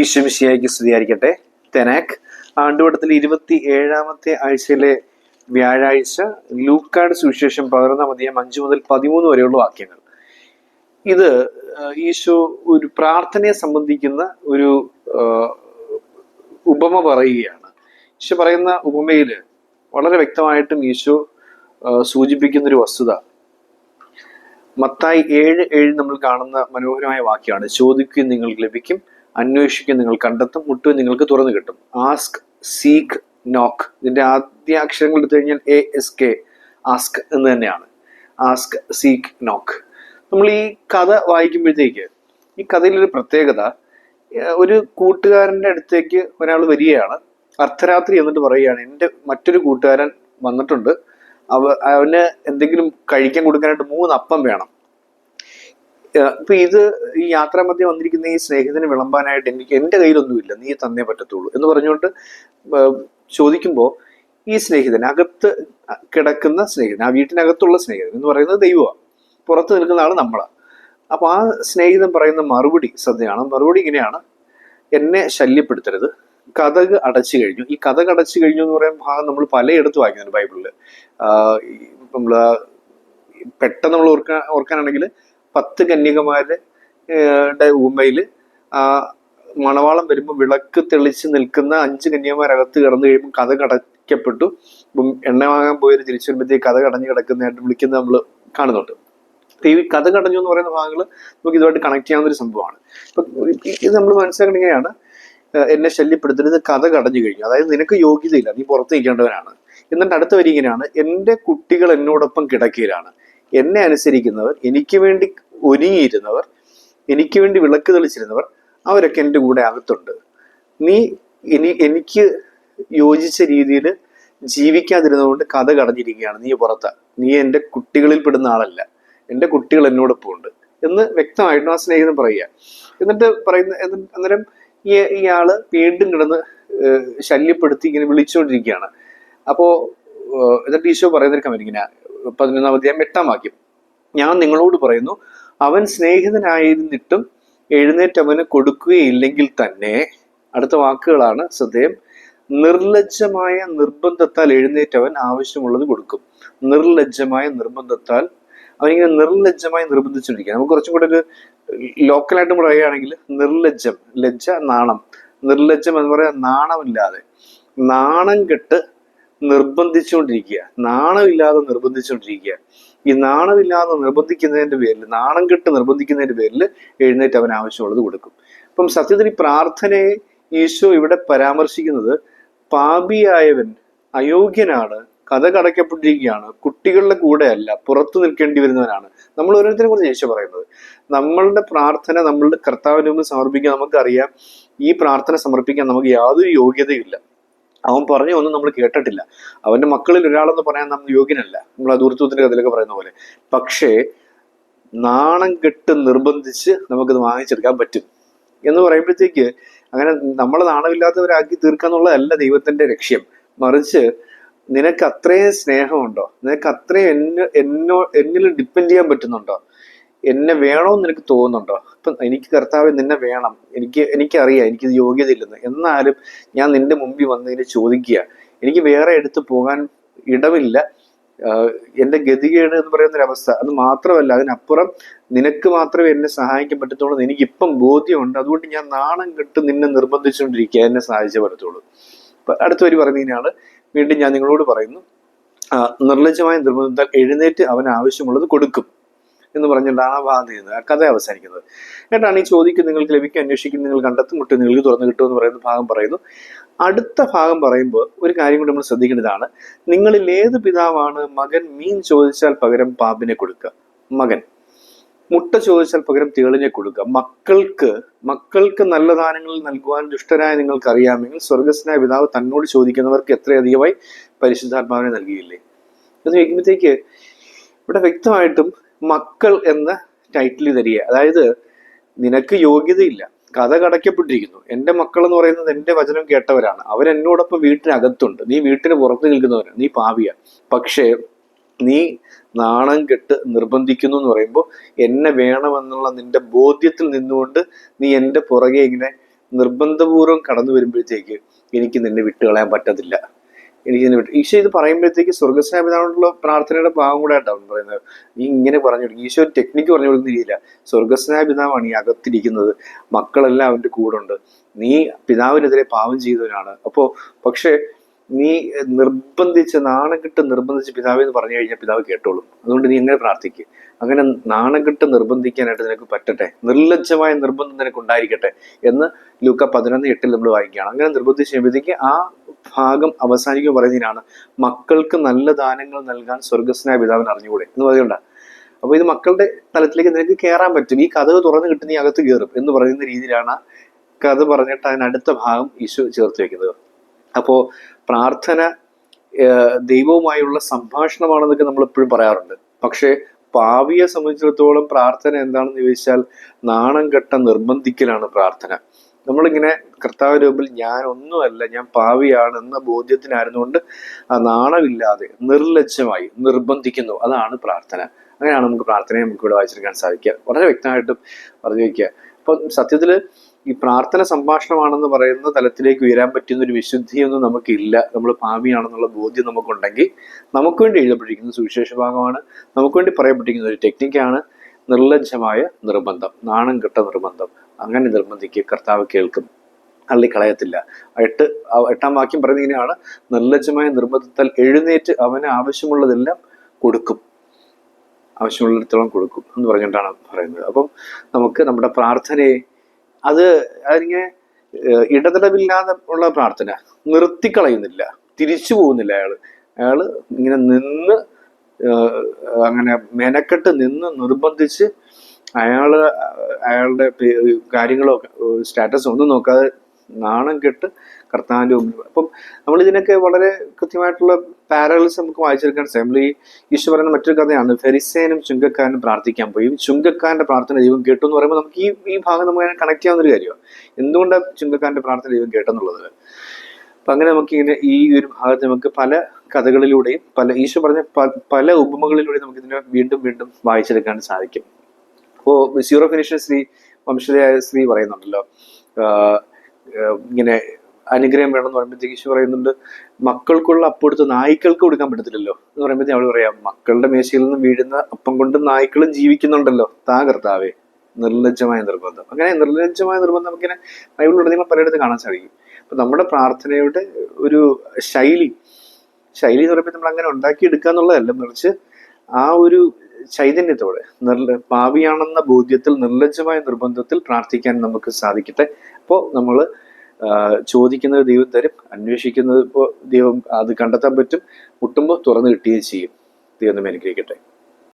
ഈശ്വമിശിയായിക്ക് സ്തുതിയായിരിക്കട്ടെ തെനാക് ആണ്ടുവട്ടത്തിൽ ഇരുപത്തി ഏഴാമത്തെ ആഴ്ചയിലെ വ്യാഴാഴ്ച ലൂക്കാട് സുവിശേഷം പതിനൊന്നാം അധികം അഞ്ചു മുതൽ പതിമൂന്ന് വരെയുള്ള വാക്യങ്ങൾ. ഇത് ഈശോ ഒരു പ്രാർത്ഥനയെ സംബന്ധിക്കുന്ന ഒരു ഉപമ പറയുകയാണ്. ഈശോ പറയുന്ന ഉപമയിൽ വളരെ വ്യക്തമായിട്ടും ഈശോ സൂചിപ്പിക്കുന്ന ഒരു വസ്തുത. മത്തായി ഏഴ് ഏഴ് നമ്മൾ കാണുന്ന മനോഹരമായ വാക്യമാണ് ചോദിക്കുകയും നിങ്ങൾക്ക് ലഭിക്കും അന്വേഷിക്കുകയും നിങ്ങൾ കണ്ടെത്തും മുട്ടും നിങ്ങൾക്ക് തുറന്നു കിട്ടും. ആസ്ക് സീക്ക് നോക്ക്. ഇതിന്റെ ആദ്യ അക്ഷരങ്ങൾ എടുത്തു കഴിഞ്ഞാൽ എ എസ് കെ. ആസ്ക് എന്ന് തന്നെയാണ്. ആസ്ക് സീക്ക് നോക്ക്. നമ്മൾ ഈ കഥ വായിക്കുമ്പോഴത്തേക്ക് ഈ കഥയിലൊരു പ്രത്യേകത ഒരു കൂട്ടുകാരന്റെ അടുത്തേക്ക് ഒരാൾ വരികയാണ്. അർദ്ധരാത്രി എന്നിട്ട് പറയുകയാണ് എന്റെ മറ്റൊരു കൂട്ടുകാരൻ വന്നിട്ടുണ്ട്. അവ അവന് എന്തെങ്കിലും കഴിക്കാൻ കൊടുക്കാനായിട്ട് മൂന്ന് അപ്പം വേണം. ഇപ്പൊ ഇത് ഈ യാത്രാ മധ്യം വന്നിരിക്കുന്ന ഈ സ്നേഹത്തിന് വിളമ്പാനായിട്ട് എനിക്ക് എന്റെ കയ്യിലൊന്നുമില്ല. നീ തന്നേ പറ്റത്തുള്ളൂ എന്ന് പറഞ്ഞുകൊണ്ട് ചോദിക്കുമ്പോ ചോദിക്കുമ്പോൾ ഈ സ്നേഹിതൻ അകത്ത് കിടക്കുന്ന സ്നേഹിതൻ ആ വീട്ടിനകത്തുള്ള സ്നേഹിതൻ എന്ന് പറയുന്നത് ദൈവമാണ് പുറത്ത് നിൽക്കുന്ന ആൾ നമ്മളാണ് അപ്പൊ ആ സ്നേഹിതൻ പറയുന്ന മറുപടി ശ്രദ്ധയാണ്. മറുപടി ഇങ്ങനെയാണ്. എന്നെ ശല്യപ്പെടുത്തരുത്. കഥക് അടച്ചു കഴിഞ്ഞു. ഈ കഥക് അടച്ചു കഴിഞ്ഞു എന്ന് പറയുന്ന ഭാഗം നമ്മൾ പലയിടത്തും വായിക്കുന്നുണ്ട് ബൈബിളിൽ നമ്മൾ പെട്ടെന്ന് നമ്മൾ ഓർക്കാൻ ഓർക്കാനാണെങ്കിൽ പത്ത് കന്യകമാരുടെ ഉമ്മയിൽ ആ മണവാളം വരുമ്പോൾ വിളക്ക് തെളിച്ച് നിൽക്കുന്ന അഞ്ച് കന്യകമാരകത്ത് കിടന്നു കഴിയുമ്പോൾ കഥ കടയ്ക്കപ്പെട്ടു ഇപ്പം എണ്ണ വാങ്ങാൻ പോയൊരു തിരിച്ചു വരുമ്പോഴത്തേക്ക് കഥ കടഞ്ഞു കിടക്കുന്നതായിട്ട് വിളിക്കുന്നത് നമ്മൾ കാണുന്നുണ്ട്. ഈ കഥ കടഞ്ഞു എന്ന് പറയുന്ന ഭാഗങ്ങൾ നമുക്ക് ഇതുമായിട്ട് കണക്ട് ചെയ്യാവുന്ന ഒരു സംഭവമാണ്. ഇപ്പൊ ഇത് നമ്മൾ മനസ്സിലാക്കുന്നത് ഇങ്ങനെയാണ്. എന്നെ ശല്യപ്പെടുത്തരുത് കഥ കടഞ്ഞു കഴിഞ്ഞു. അതായത് നിനക്ക് യോഗ്യതയില്ല നീ പുറത്ത് എന്നിട്ട് അടുത്ത വരി ഇങ്ങനെയാണ്. എന്റെ കുട്ടികൾ എന്നോടൊപ്പം കിടക്കയിലാണ്. എന്നെ അനുസരിക്കുന്നവർ എനിക്ക് വേണ്ടി ഒരുങ്ങിയിരുന്നവർ എനിക്ക് വേണ്ടി വിളക്ക് തെളിച്ചിരുന്നവർ അവരൊക്കെ എന്റെ കൂടെ അകത്തുണ്ട്. നീ ഇനി എനിക്ക് യോജിച്ച രീതിയിൽ ജീവിക്കാതിരുന്നതുകൊണ്ട് കഥ കടഞ്ഞിരിക്കുകയാണ് നീ പുറത്ത. നീ എന്റെ കുട്ടികളിൽ പെടുന്ന ആളല്ല. എന്റെ കുട്ടികൾ എന്നോടൊപ്പം ഉണ്ട് എന്ന് വ്യക്തമായിട്ടും ആ സ്നേഹിതം പറയുക. എന്നിട്ട് പറയുന്ന അന്നേരം ഈ ഇയാൾ വീണ്ടും കിടന്ന് ശല്യപ്പെടുത്തി ഇങ്ങനെ വിളിച്ചുകൊണ്ടിരിക്കുകയാണ്. അപ്പോ ഏഹ് എന്നിട്ട് ഈശോ പറയുന്നൊരു ഇങ്ങനെ പതിനൊന്നാം അധ്യായം എട്ടാം വാക്യം. ഞാൻ നിങ്ങളോട് പറയുന്നു അവൻ സ്നേഹിതനായിരുന്നിട്ടും എഴുന്നേറ്റ് അവന് കൊടുക്കുകയില്ലെങ്കിൽ തന്നെ അടുത്ത വാക്കുകളാണ് ശ്രദ്ധേയം നിർലജ്ജമായ നിർബന്ധത്താൽ എഴുന്നേറ്റവൻ ആവശ്യമുള്ളത് കൊടുക്കും. നിർലജ്ജമായ നിർബന്ധത്താൽ അവനിങ്ങനെ നിർലജ്ജമായി നിർബന്ധിച്ചുകൊണ്ടിരിക്കുക. നമുക്ക് കുറച്ചും കൂടെ ഒരു ലോക്കലായിട്ട് പറയുകയാണെങ്കിൽ നിർലജ്ജം ലജ്ജ നാണം. നിർലജ്ജം എന്ന് പറയാൻ നാണമില്ലാതെ നാണം കെട്ട് നിർബന്ധിച്ചുകൊണ്ടിരിക്കുക. നാണമില്ലാതെ നിർബന്ധിച്ചുകൊണ്ടിരിക്കുക. ഈ നാണമില്ലാതെ നിർബന്ധിക്കുന്നതിന്റെ പേരിൽ നാണം കെട്ട് നിർബന്ധിക്കുന്നതിന്റെ പേരിൽ എഴുന്നേറ്റ് അവൻ ആവശ്യമുള്ളത് കൊടുക്കും. അപ്പം സത്യത്തിൽ ഈ പ്രാർത്ഥനയെ ഈശോ ഇവിടെ പരാമർശിക്കുന്നത് പാപിയായവൻ അയോഗ്യനാണ് കഥ കടക്കപ്പെട്ടിരിക്കുകയാണ് കുട്ടികളുടെ കൂടെ അല്ല പുറത്തു നിൽക്കേണ്ടി വരുന്നവനാണ്. നമ്മൾ ഓരോരുത്തരെ കുറിച്ച് ഈശോ പറയുന്നത്. നമ്മളുടെ പ്രാർത്ഥന നമ്മളുടെ കർത്താവിന് മുമ്പ് സമർപ്പിക്കാൻ നമുക്കറിയാം. ഈ പ്രാർത്ഥന സമർപ്പിക്കാൻ നമുക്ക് യാതൊരു യോഗ്യതയില്ല അവൻ പറഞ്ഞു ഒന്നും നമ്മൾ കേട്ടിട്ടില്ല. അവന്റെ മക്കളിൽ ഒരാളെന്ന് പറയാൻ നമ്മൾ യോഗ്യനല്ല. നമ്മൾ ആ ദൂരത്വത്തിന്റെ കഥയിലൊക്കെ പറയുന്ന പോലെ. പക്ഷേ നാണം കെട്ട് നിർബന്ധിച്ച് നമുക്കിത് വാങ്ങിച്ചെടുക്കാൻ പറ്റും. എന്ന് പറയുമ്പോഴത്തേക്ക് അങ്ങനെ നമ്മൾ നാണമില്ലാത്തവരാക്കി തീർക്കാന്നുള്ളതല്ല ദൈവത്തിന്റെ ലക്ഷ്യം. മറിച്ച് നിനക്ക് അത്രയും സ്നേഹമുണ്ടോ? നിനക്ക് അത്രയും എന്നെ എന്നോ എന്നിൽ ഡിപ്പെൻഡ് ചെയ്യാൻ പറ്റുന്നുണ്ടോ? എന്നെ വേണമെന്ന് എനിക്ക് തോന്നുന്നുണ്ടോ? ഇപ്പം എനിക്ക് കർത്താവ് നിന്നെ വേണം. എനിക്ക് എനിക്കറിയാം എനിക്കിത് യോഗ്യതയില്ലെന്ന്. എന്നാലും ഞാൻ നിന്റെ മുമ്പിൽ വന്ന് ഇതിനെ ചോദിക്കുക. എനിക്ക് വേറെ എടുത്ത് പോകാൻ ഇടമില്ല. എന്റെ ഗതികേട് എന്ന് പറയുന്ന ഒരു അവസ്ഥ അത് മാത്രമല്ല അതിനപ്പുറം നിനക്ക് മാത്രമേ എന്നെ സഹായിക്കാൻ പറ്റത്തുള്ളൂ എന്ന് എനിക്ക് ഇപ്പം ബോധ്യമുണ്ട്. അതുകൊണ്ട് ഞാൻ നാണം കെട്ട് നിന്നെ നിർബന്ധിച്ചുകൊണ്ടിരിക്കുക. എന്നെ സഹായിച്ചേ പറ്റത്തുള്ളൂ. അടുത്ത വരി പറയുന്നതിനാണ് വീണ്ടും ഞാൻ നിങ്ങളോട് പറയുന്നു. നിർലജ്ജമായ നിർബന്ധത്താൽ എഴുന്നേറ്റ് അവന് ആവശ്യമുള്ളത് കൊടുക്കും. എന്ന് പറഞ്ഞിട്ടാണ് ആ ഭാഗം ചെയ്യുന്നത്. ആ കഥ അവസാനിക്കുന്നത്. എന്നിട്ടാണ് ഈ ചോദിക്കും നിങ്ങൾക്ക് ലഭിക്കും അന്വേഷിക്കും നിങ്ങൾ കണ്ടെത്തും മുട്ടും നിങ്ങൾക്ക് തുറന്നു കിട്ടുമെന്ന് പറയുന്ന ഭാഗം പറയുന്നു. അടുത്ത ഭാഗം പറയുമ്പോൾ ഒരു കാര്യം കൂടി നമ്മൾ ശ്രദ്ധിക്കേണ്ടതാണ് നിങ്ങളിൽ ഏത് പിതാവാണ് മകൻ മീൻ ചോദിച്ചാൽ പകരം പാമ്പിനെ കൊടുക്കുക? മകൻ. മുട്ട ചോദിച്ചാൽ പകരം തേളിനെ കൊടുക്കുക. മക്കൾക്ക് മക്കൾക്ക് നല്ല ദാനങ്ങൾ നൽകുവാൻ ദുഷ്ടരായ നിങ്ങൾക്ക് അറിയാമെങ്കിൽ സ്വർഗസ്നായ പിതാവ് തന്നോട് ചോദിക്കുന്നവർക്ക് എത്രയധികമായി പരിശുദ്ധാത്മാവിനെ നൽകിയില്ലേ? എന്ന് ചോദിക്കുമ്പോഴത്തേക്ക് ഇവിടെ വ്യക്തമായിട്ടും മക്കൾ എന്ന ടൈറ്റിൽ തരിക അതായത് നിനക്ക് യോഗ്യതയില്ല. കഥ കടക്കപ്പെട്ടിരിക്കുന്നു. എന്റെ മക്കൾ എന്ന് പറയുന്നത് എന്റെ വചനം കേട്ടവരാണ്. അവരെന്നോടൊപ്പം വീട്ടിനകത്തുണ്ട്. നീ വീട്ടിന് പുറത്ത് നിൽക്കുന്നവരാണ്. നീ പാവിയ. പക്ഷേ നീ നാണം കെട്ട് നിർബന്ധിക്കുന്നു എന്ന് പറയുമ്പോൾ എന്നെ വേണമെന്നുള്ള നിന്റെ ബോധ്യത്തിൽ നിന്നുകൊണ്ട് നീ എന്റെ പുറകെ ഇങ്ങനെ നിർബന്ധപൂർവം കടന്നു വരുമ്പോഴത്തേക്ക് എനിക്ക് നിന്നെ വിട്ടുകളയാൻ പറ്റത്തില്ല. എനിക്ക് ഇതിന് പറ്റും. ഈശോ ഇത് പറയുമ്പോഴത്തേക്ക് സ്വർഗസ്നായ പ്രാർത്ഥനയുടെ ഭാഗം കൂടെ ആയിട്ടാണ് പറയുന്നത്. നീ ഇങ്ങനെ പറഞ്ഞു കൊടുക്കും. ഈശോ ടെക്നിക്ക് പറഞ്ഞു കൊടുക്കുന്ന രീതിയില്ല സ്വർഗസ്നായ പിതാവാണ് ഈ അകത്തിരിക്കുന്നത്. മക്കളെല്ലാം അവന്റെ കൂടെ ഉണ്ട്. നീ പിതാവിനെതിരെ പാവം ചെയ്തവനാണ്. അപ്പോ പക്ഷേ നീ നിർബന്ധിച്ച് നാണം കിട്ട് നിർബന്ധിച്ച് പിതാവ് എന്ന് പറഞ്ഞു കഴിഞ്ഞാൽ പിതാവ് കേട്ടോളും. അതുകൊണ്ട് നീ എങ്ങനെ പ്രാർത്ഥിക്കുക അങ്ങനെ നാണം കിട്ട് നിർബന്ധിക്കാനായിട്ട് നിനക്ക് പറ്റട്ടെ. നിർലജ്ജമായ നിർബന്ധം നിനക്ക് ഉണ്ടായിരിക്കട്ടെ എന്ന് ലൂക്ക പതിനൊന്ന് എട്ടിൽ നമ്മൾ വായിക്കുകയാണ്. അങ്ങനെ നിർബന്ധിച്ച് കഴിയുമ്പോഴത്തേക്ക് ആ ഭാഗം അവസാനിക്കുക പറയുന്നതിനാണ് മക്കൾക്ക് നല്ല ദാനങ്ങൾ നൽകാൻ സ്വർഗസ്നായ പിതാവിന് അറിഞ്ഞുകൂടെ? എന്ന് പറയുന്നുണ്ട്. അപ്പൊ ഇത് മക്കളുടെ തലത്തിലേക്ക് നിനക്ക് കയറാൻ പറ്റും. ഈ കഥ തുറന്നു കിട്ടുന്ന ഈ അകത്ത് കയറും എന്ന് പറയുന്ന രീതിയിലാണ് കഥ പറഞ്ഞിട്ട് അതിനടുത്ത ഭാഗം ഈശോ ചേർത്ത് വെക്കുന്നത്. അപ്പോ പ്രാർത്ഥന ദൈവവുമായുള്ള സംഭാഷണമാണെന്നൊക്കെ നമ്മൾ എപ്പോഴും പറയാറുണ്ട്. പക്ഷേ പാവിയെ സംബന്ധിച്ചിടത്തോളം പ്രാർത്ഥന എന്താണെന്ന് ചോദിച്ചാൽ നാണം കെട്ട നിർബന്ധിക്കലാണ് പ്രാർത്ഥന. നമ്മളിങ്ങനെ കർത്താവ് രൂപത്തിൽ ഞാൻ ഒന്നുമല്ല ഞാൻ പാവിയാണ് എന്ന ബോധ്യത്തിനായിരുന്നുകൊണ്ട് നാണമില്ലാതെ നിർലജ്ജമായി നിർബന്ധിക്കുന്നു. അതാണ് പ്രാർത്ഥന. അങ്ങനെയാണ് നമുക്ക് പ്രാർത്ഥനയെ നമുക്ക് ഇവിടെ വായിച്ചെടുക്കാൻ സാധിക്കുക. വളരെ വ്യക്തമായിട്ടും പറഞ്ഞു വയ്ക്കുക. അപ്പൊ സത്യത്തിൽ ഈ പ്രാർത്ഥന സംഭാഷണമാണെന്ന് പറയുന്ന തലത്തിലേക്ക് ഉയരാൻ പറ്റുന്ന ഒരു വിശുദ്ധിയൊന്നും നമുക്കില്ല. നമ്മൾ പാവിയാണെന്നുള്ള ബോധ്യം നമുക്കുണ്ടെങ്കിൽ നമുക്ക് വേണ്ടി എഴുതപ്പെട്ടിരിക്കുന്ന സുവിശേഷ ഭാഗമാണ്. നമുക്ക് വേണ്ടി പറയപ്പെട്ടിരിക്കുന്ന ഒരു ടെക്നിക്കാണ് നിർലജ്ജമായ നിർബന്ധം നാണം കെട്ട നിർബന്ധം. അങ്ങനെ നിർബന്ധിക്കുക. കർത്താവ് കേൾക്കും. അള്ളിക്കളയത്തില്ല. എട്ട് എട്ടാം വാക്യം പറയുന്നത് ഇങ്ങനെയാണ്. നിർലജ്ജമായ നിർബന്ധത്താൽ എഴുന്നേറ്റ് അവന് ആവശ്യമുള്ളതെല്ലാം കൊടുക്കും. ആവശ്യമുള്ളിടത്തോളം കൊടുക്കും എന്ന് പറഞ്ഞിട്ടാണ് പറയുന്നത്. അപ്പം നമുക്ക് നമ്മുടെ പ്രാർത്ഥനയെ അത് അതിങ്ങനെ ഇടതടവില്ലാതെ ഉള്ള പ്രാർത്ഥന. നിർത്തിക്കളയുന്നില്ല. തിരിച്ചു പോകുന്നില്ല അയാൾ. അയാൾ ഇങ്ങനെ നിന്ന് അങ്ങനെ മെനക്കെട്ട് നിന്ന് നിർബന്ധിച്ച് അയാൾ അയാളുടെ കാര്യങ്ങളോ സ്റ്റാറ്റസ് ഒന്നും നോക്കാതെ നാണം കെട്ട് കർത്താവിന്റെ മുമ്പിൽ അപ്പം നമ്മൾ ഇതിനൊക്കെ വളരെ കൃത്യമായിട്ടുള്ള പാരൽസ് നമുക്ക് വായിച്ചെടുക്കാൻ സാമ്പിൾ ഈ ഈശോ പറയുന്ന മറ്റൊരു കഥയാണ് ഫെരിസേനും ചുങ്കക്കാരനും പ്രാർത്ഥിക്കാൻ പോയി. ചുങ്കക്കാരന്റെ പ്രാർത്ഥന ദൈവം കേട്ടു എന്ന് പറയുമ്പോൾ നമുക്ക് ഈ ഈ ഭാഗം നമുക്ക് കണക്ട് ചെയ്യാവുന്ന ഒരു കാര്യമാണ്. എന്തുകൊണ്ടാണ് ചുങ്കക്കാരന്റെ പ്രാർത്ഥന ദൈവം കേട്ടെന്നുള്ളത്? അപ്പൊ അങ്ങനെ നമുക്ക് ഇങ്ങനെ ഈ ഒരു ഭാഗത്ത് നമുക്ക് പല കഥകളിലൂടെയും പല ഈശോ പറഞ്ഞ പല ഉപമകളിലൂടെയും നമുക്ക് ഇതിനെ വീണ്ടും വീണ്ടും വായിച്ചെടുക്കാൻ സാധിക്കും. അപ്പോ സീറോ ഫിനിഷൻ ശ്രീ വംശജയായ സ്ത്രീ പറയുന്നുണ്ടല്ലോ. ഇങ്ങനെ അനുഗ്രഹം വേണം എന്ന് പറയുമ്പോഴത്തേക്ക് ഈശോ പറയുന്നുണ്ട് മക്കൾക്കുള്ള അപ്പം എടുത്ത് നായ്ക്കൾക്ക് കൊടുക്കാൻ പറ്റത്തില്ലല്ലോ. എന്ന് പറയുമ്പോഴത്തേക്ക് അവൾ പറയാം മക്കളുടെ മേശയിൽ നിന്ന് വീഴുന്ന അപ്പം കൊണ്ട് നായ്ക്കളും ജീവിക്കുന്നുണ്ടല്ലോ താ കർത്താവേ. നിർലജ്ജമായ നിർബന്ധം. അങ്ങനെ നിർലജ്ജമായ നിർബന്ധം നമുക്കിങ്ങനെ ബൈബിളിലുടനീളം പലയിടത്ത് കാണാൻ സാധിക്കും. അപ്പൊ നമ്മുടെ പ്രാർത്ഥനയുടെ ഒരു ശൈലി ശൈലി എന്ന് പറയുമ്പോൾ നമ്മൾ അങ്ങനെ ഉണ്ടാക്കിയെടുക്കുക എന്നുള്ളതല്ല മറിച്ച് ആ ഒരു ചൈതന്യത്തോടെ നിർല പാവിയാണെന്ന ബോധ്യത്തിൽ നിർലജ്ജമായ നിർബന്ധത്തിൽ പ്രാർത്ഥിക്കാൻ നമുക്ക് സാധിക്കട്ടെ. അപ്പോൾ നമ്മൾ ചോദിക്കുന്നത് ദൈവം തരും അന്വേഷിക്കുന്നത് ഇപ്പോൾ ദൈവം അത് കണ്ടെത്താൻ പറ്റും മുട്ടുമ്പോൾ തുറന്നു കിട്ടുകയും ചെയ്യും. ദൈവം അനുഗ്രഹിക്കട്ടെ.